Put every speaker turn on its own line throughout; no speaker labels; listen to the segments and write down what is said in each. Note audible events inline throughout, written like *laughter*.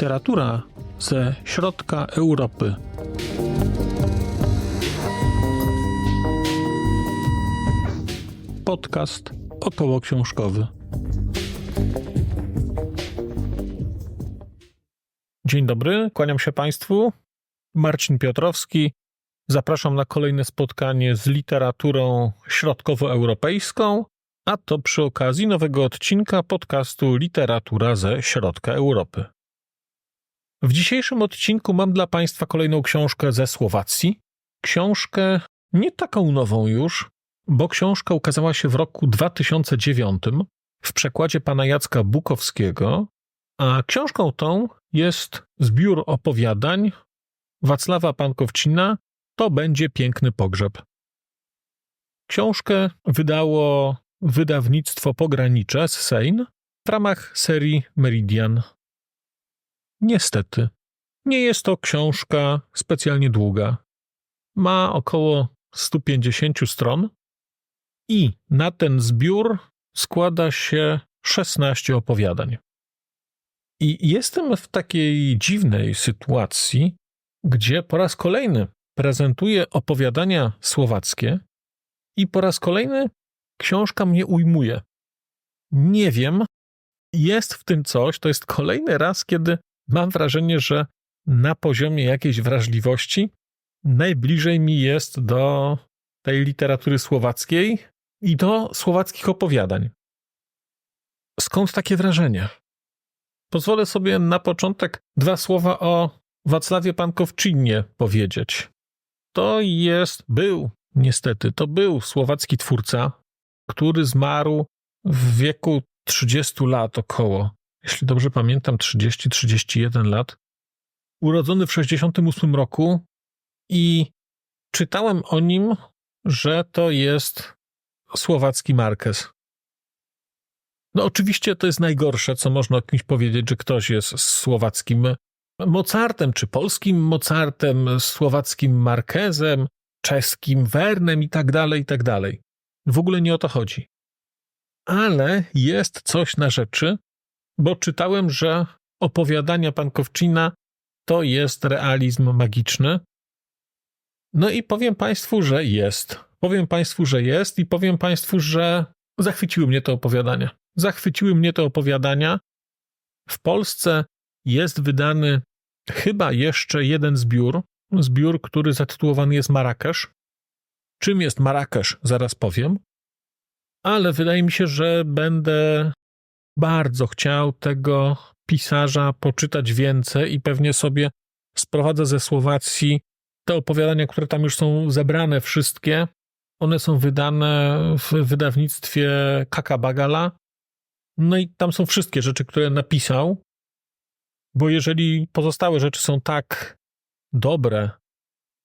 Literatura ze środka Europy. Podcast około książkowy. Dzień dobry, kłaniam się Państwu. Marcin Piotrowski. Zapraszam na kolejne spotkanie z literaturą środkowoeuropejską, a to przy okazji nowego odcinka podcastu Literatura ze środka Europy. W dzisiejszym odcinku mam dla Państwa kolejną książkę ze Słowacji. Książkę nie taką nową już, bo książka ukazała się w roku 2009 w przekładzie pana Jacka Bukowskiego, a książką tą jest zbiór opowiadań Wacława Pankowcina To będzie piękny pogrzeb. Książkę wydało wydawnictwo Pogranicze z Sejn w ramach serii Meridian. Niestety, nie jest to książka specjalnie długa. Ma około 150 stron i na ten zbiór składa się 16 opowiadań. I jestem w takiej dziwnej sytuacji, gdzie po raz kolejny prezentuję opowiadania słowackie i po raz kolejny książka mnie ujmuje. Nie wiem, jest w tym coś, to jest kolejny raz, kiedy mam wrażenie, że na poziomie jakiejś wrażliwości najbliżej mi jest do tej literatury słowackiej i do słowackich opowiadań. Skąd takie wrażenie? Pozwolę sobie na początek dwa słowa o Wacławie Pankowczynie powiedzieć. To jest, był, niestety, to był słowacki twórca, który zmarł w wieku 30 lat około, jeśli dobrze pamiętam, 30-31 lat. Urodzony w 68 roku i czytałem o nim, że to jest słowacki Marquez. No oczywiście to jest najgorsze, co można o kimś powiedzieć, że ktoś jest słowackim Mozartem, czy polskim Mozartem, słowackim Marquezem, czeskim Wernem i tak dalej, i tak dalej. W ogóle nie o to chodzi. Ale jest coś na rzeczy, bo czytałem, że opowiadania Pankowczyna to jest realizm magiczny. No i powiem Państwu, że jest. Powiem Państwu, że jest i powiem Państwu, że zachwyciły mnie te opowiadania. Zachwyciły mnie te opowiadania. W Polsce jest wydany chyba jeszcze jeden zbiór, zbiór, który zatytułowany jest Marrakesz. Czym jest Marrakesz, zaraz powiem. Ale wydaje mi się, że będę bardzo chciał tego pisarza poczytać więcej i pewnie sobie sprowadzę ze Słowacji te opowiadania, które tam już są zebrane, wszystkie. One są wydane w wydawnictwie Kaka Bagala. No i tam są wszystkie rzeczy, które napisał. Bo jeżeli pozostałe rzeczy są tak dobre,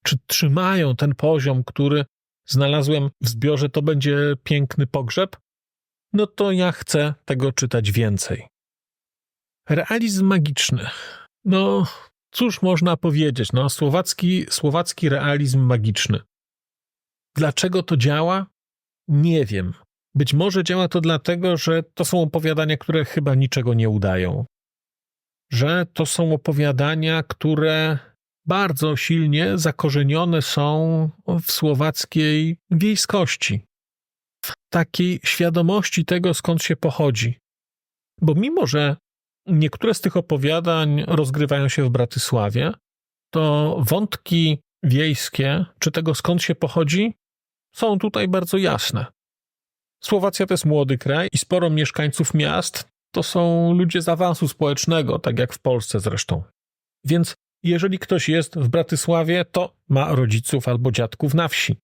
czy trzymają ten poziom, który znalazłem w zbiorze, to będzie piękny pogrzeb, no to ja chcę tego czytać więcej. Realizm magiczny. No, cóż można powiedzieć? No, słowacki, słowacki realizm magiczny. Dlaczego to działa? Nie wiem. Być może działa to dlatego, że to są opowiadania, które chyba niczego nie udają. Że to są opowiadania, które bardzo silnie zakorzenione są w słowackiej wiejskości, takiej świadomości tego, skąd się pochodzi. Bo mimo, że niektóre z tych opowiadań rozgrywają się w Bratysławie, to wątki wiejskie, czy tego skąd się pochodzi, są tutaj bardzo jasne. Słowacja to jest młody kraj i sporo mieszkańców miast to są ludzie z awansu społecznego, tak jak w Polsce zresztą. Więc jeżeli ktoś jest w Bratysławie, to ma rodziców albo dziadków na wsi.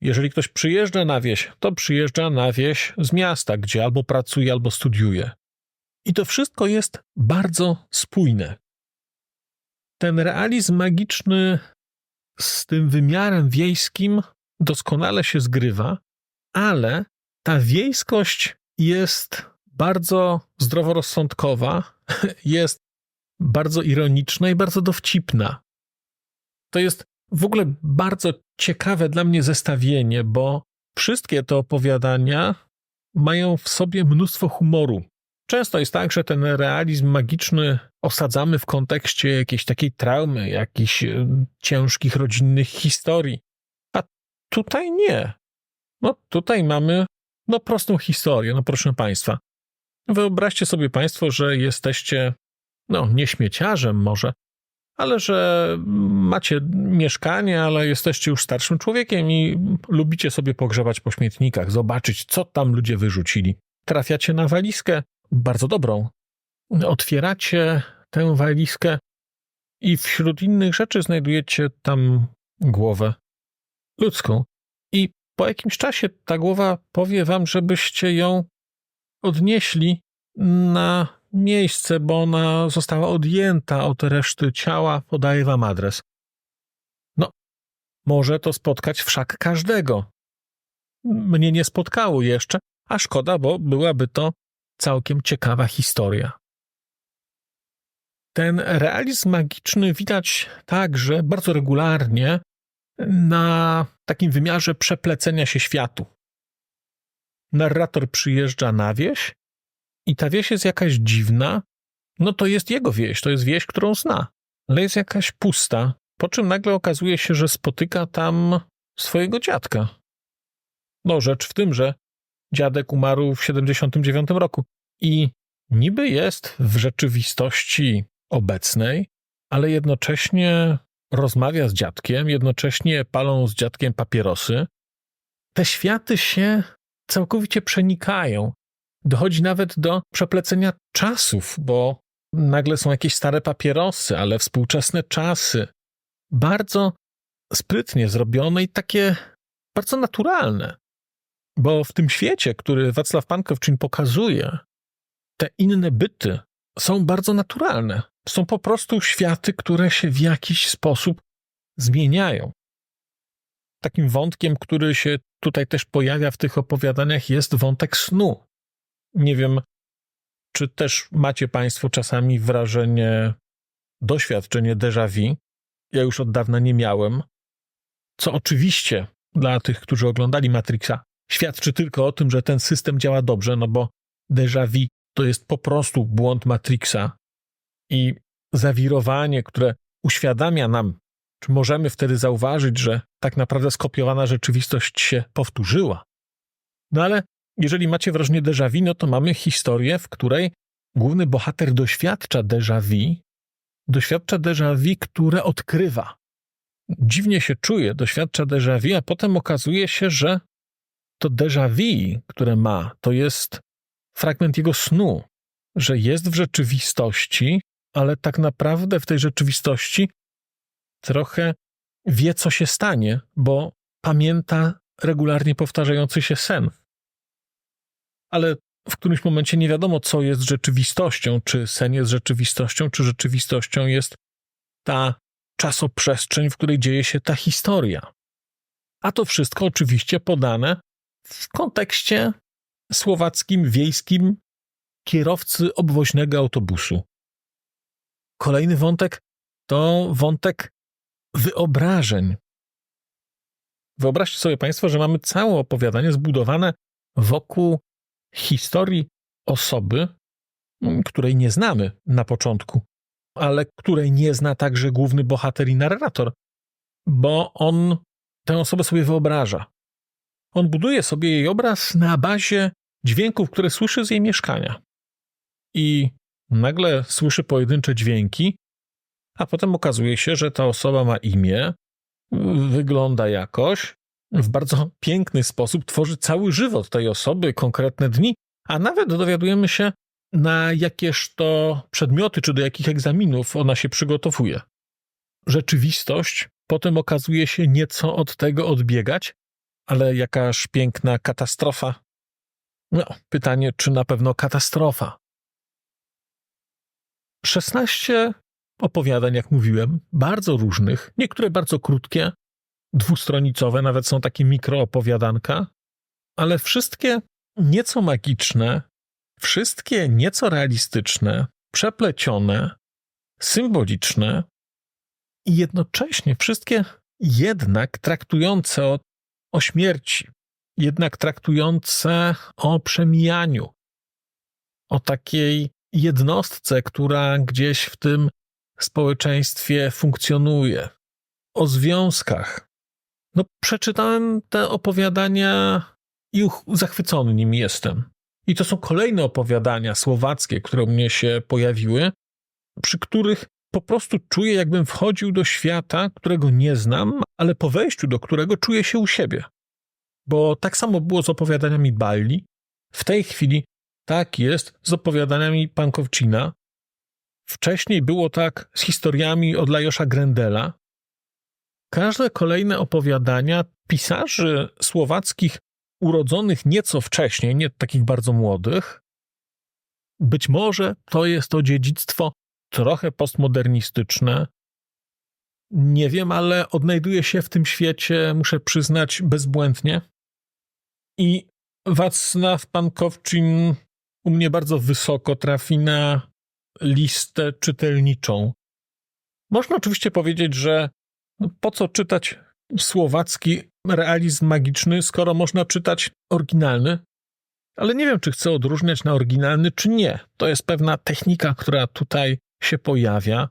Jeżeli ktoś przyjeżdża na wieś, to przyjeżdża na wieś z miasta, gdzie albo pracuje, albo studiuje. I to wszystko jest bardzo spójne. Ten realizm magiczny z tym wymiarem wiejskim doskonale się zgrywa, ale ta wiejskość jest bardzo zdroworozsądkowa, *laughs* jest bardzo ironiczna i bardzo dowcipna. To jest w ogóle bardzo ciekawe dla mnie zestawienie, bo wszystkie te opowiadania mają w sobie mnóstwo humoru. Często jest tak, że ten realizm magiczny osadzamy w kontekście jakiejś takiej traumy, jakichś e, ciężkich rodzinnych historii. A tutaj nie. No tutaj mamy no prostą historię, no proszę Państwa. Wyobraźcie sobie Państwo, że jesteście, no nie śmieciarzem może, ale że macie mieszkanie, ale jesteście już starszym człowiekiem i lubicie sobie pogrzebać po śmietnikach, zobaczyć, co tam ludzie wyrzucili. Trafiacie na walizkę, bardzo dobrą. Otwieracie tę walizkę i wśród innych rzeczy znajdujecie tam głowę ludzką. I po jakimś czasie ta głowa powie wam, żebyście ją odnieśli na miejsce, bo ona została odjęta od reszty ciała, podaje wam adres. No, może to spotkać wszak każdego. Mnie nie spotkało jeszcze, a szkoda, bo byłaby to całkiem ciekawa historia. Ten realizm magiczny widać także bardzo regularnie na takim wymiarze przeplecenia się światu. Narrator przyjeżdża na wieś i ta wieś jest jakaś dziwna, no to jest jego wieś, to jest wieś, którą zna, ale jest jakaś pusta, po czym nagle okazuje się, że spotyka tam swojego dziadka. No, rzecz w tym, że dziadek umarł w 79 roku i niby jest w rzeczywistości obecnej, ale jednocześnie rozmawia z dziadkiem, jednocześnie palą z dziadkiem papierosy. Te światy się całkowicie przenikają. Dochodzi nawet do przeplecenia czasów, bo nagle są jakieś stare papierosy, ale współczesne czasy. Bardzo sprytnie zrobione i takie bardzo naturalne. Bo w tym świecie, który Wacław Pankowczyn pokazuje, te inne byty są bardzo naturalne. Są po prostu światy, które się w jakiś sposób zmieniają. Takim wątkiem, który się tutaj też pojawia w tych opowiadaniach, jest wątek snu. Nie wiem, czy też macie Państwo czasami wrażenie, doświadczenie déjà vu. Ja już od dawna nie miałem. Co oczywiście dla tych, którzy oglądali Matrixa, świadczy tylko o tym, że ten system działa dobrze, no bo déjà vu to jest po prostu błąd Matrixa i zawirowanie, które uświadamia nam, czy możemy wtedy zauważyć, że tak naprawdę skopiowana rzeczywistość się powtórzyła. No ale jeżeli macie wrażenie déjà vu, no to mamy historię, w której główny bohater doświadcza déjà vu, doświadcza déjà vu, które odkrywa. Dziwnie się czuje, doświadcza déjà vu, a potem okazuje się, że to déjà vu, które ma, to jest fragment jego snu, że jest w rzeczywistości, ale tak naprawdę w tej rzeczywistości trochę wie, co się stanie, bo pamięta regularnie powtarzający się sen. Ale w którymś momencie nie wiadomo, co jest rzeczywistością, czy sen jest rzeczywistością, czy rzeczywistością jest ta czasoprzestrzeń, w której dzieje się ta historia. A to wszystko oczywiście podane w kontekście słowackim, wiejskim kierowcy obwoźnego autobusu. Kolejny wątek to wątek wyobrażeń. Wyobraźcie sobie Państwo, że mamy całe opowiadanie zbudowane wokół historii osoby, której nie znamy na początku, ale której nie zna także główny bohater i narrator, bo on tę osobę sobie wyobraża. On buduje sobie jej obraz na bazie dźwięków, które słyszy z jej mieszkania. I nagle słyszy pojedyncze dźwięki, a potem okazuje się, że ta osoba ma imię, wygląda jakoś, w bardzo piękny sposób tworzy cały żywot tej osoby, konkretne dni, a nawet dowiadujemy się, na jakież to przedmioty czy do jakich egzaminów ona się przygotowuje. Rzeczywistość potem okazuje się nieco od tego odbiegać, ale jakaż piękna katastrofa. No, pytanie, czy na pewno katastrofa. 16 opowiadań, jak mówiłem, bardzo różnych, niektóre bardzo krótkie, dwustronicowe, nawet są takie mikroopowiadanka, ale wszystkie nieco magiczne, wszystkie nieco realistyczne, przeplecione, symboliczne i jednocześnie wszystkie jednak traktujące o, o śmierci, jednak traktujące o przemijaniu, o takiej jednostce, która gdzieś w tym społeczeństwie funkcjonuje, o związkach. No, przeczytałem te opowiadania i zachwycony nimi jestem. I to są kolejne opowiadania słowackie, które u mnie się pojawiły, przy których po prostu czuję, jakbym wchodził do świata, którego nie znam, ale po wejściu do którego czuję się u siebie. Bo tak samo było z opowiadaniami Balli. W tej chwili tak jest z opowiadaniami Pankowcina. Wcześniej było tak z historiami od Lajosza Grendela. Każde kolejne opowiadania pisarzy słowackich urodzonych nieco wcześniej, nie takich bardzo młodych, być może to jest to dziedzictwo trochę postmodernistyczne. Nie wiem, ale odnajduję się w tym świecie, muszę przyznać, bezbłędnie. I Wacław Pankowczyn u mnie bardzo wysoko trafi na listę czytelniczą. Można oczywiście powiedzieć, że po co czytać słowacki realizm magiczny, skoro można czytać oryginalny? Ale nie wiem, czy chcę odróżniać na oryginalny, czy nie. To jest pewna technika, która tutaj się pojawia.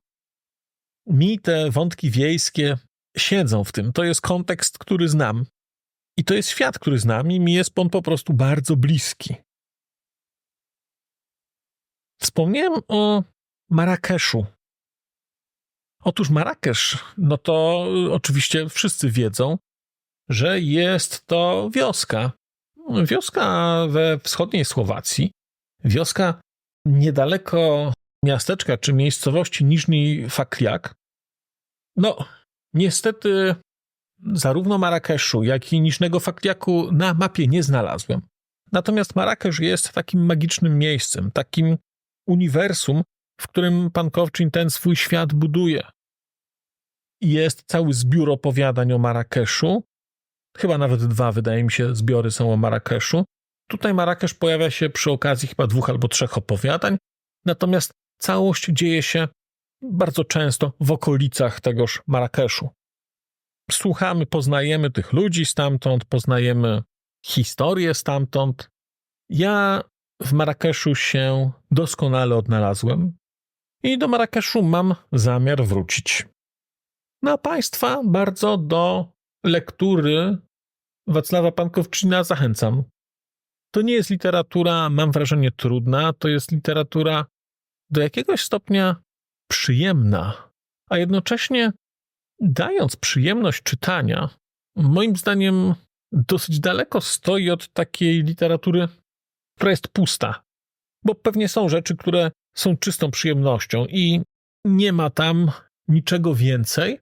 Mi te wątki wiejskie siedzą w tym. To jest kontekst, który znam. I to jest świat, który znam, i mi jest on po prostu bardzo bliski. Wspomniałem o Marrakeszu. Otóż Marrakesz, no to oczywiście wszyscy wiedzą, że jest to wioska. Wioska we wschodniej Słowacji. Wioska niedaleko miasteczka czy miejscowości Niżni Fakliak. No, niestety zarówno Marrakeszu, jak i Niżnego Fakliaku na mapie nie znalazłem. Natomiast Marrakesz jest takim magicznym miejscem, takim uniwersum, w którym pan Kowczyn ten swój świat buduje. Jest cały zbiór opowiadań o Marrakeszu. Chyba nawet dwa, wydaje mi się, zbiory są o Marrakeszu. Tutaj Marrakesz pojawia się przy okazji chyba dwóch albo trzech opowiadań, natomiast całość dzieje się bardzo często w okolicach tegoż Marrakeszu. Słuchamy, poznajemy tych ludzi stamtąd, poznajemy historię stamtąd. Ja w Marrakeszu się doskonale odnalazłem i do Marrakeszu mam zamiar wrócić. No a Państwa bardzo do lektury Wacława Pankowczyna zachęcam. To nie jest literatura, mam wrażenie, trudna, to jest literatura do jakiegoś stopnia przyjemna, a jednocześnie dając przyjemność czytania, moim zdaniem dosyć daleko stoi od takiej literatury, która jest pusta. Bo pewnie są rzeczy, które są czystą przyjemnością i nie ma tam niczego więcej,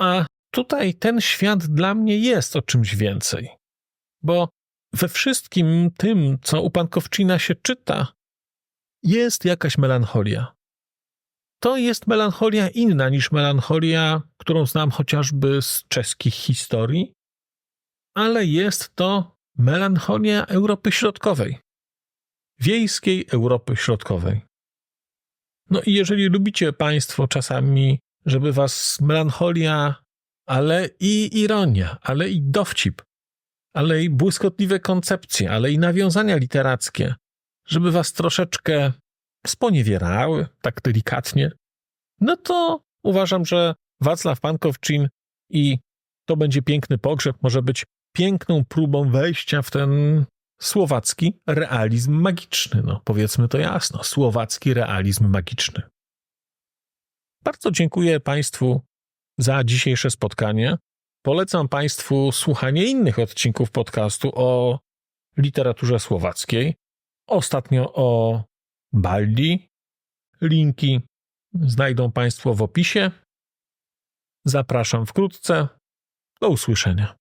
a tutaj ten świat dla mnie jest o czymś więcej. Bo we wszystkim tym, co u Pankowczyna się czyta, jest jakaś melancholia. To jest melancholia inna niż melancholia, którą znam chociażby z czeskich historii, ale jest to melancholia Europy Środkowej, wiejskiej Europy Środkowej. No i jeżeli lubicie Państwo czasami, żeby Was melancholia, ale i ironia, ale i dowcip, ale i błyskotliwe koncepcje, ale i nawiązania literackie, żeby Was troszeczkę sponiewierały, tak delikatnie, no to uważam, że Wacław Pankowczyn i to będzie piękny pogrzeb, może być piękną próbą wejścia w ten słowacki realizm magiczny. No, powiedzmy to jasno, słowacki realizm magiczny. Bardzo dziękuję Państwu za dzisiejsze spotkanie. Polecam Państwu słuchanie innych odcinków podcastu o literaturze słowackiej. Ostatnio o Baldi. Linki znajdą Państwo w opisie. Zapraszam wkrótce. Do usłyszenia.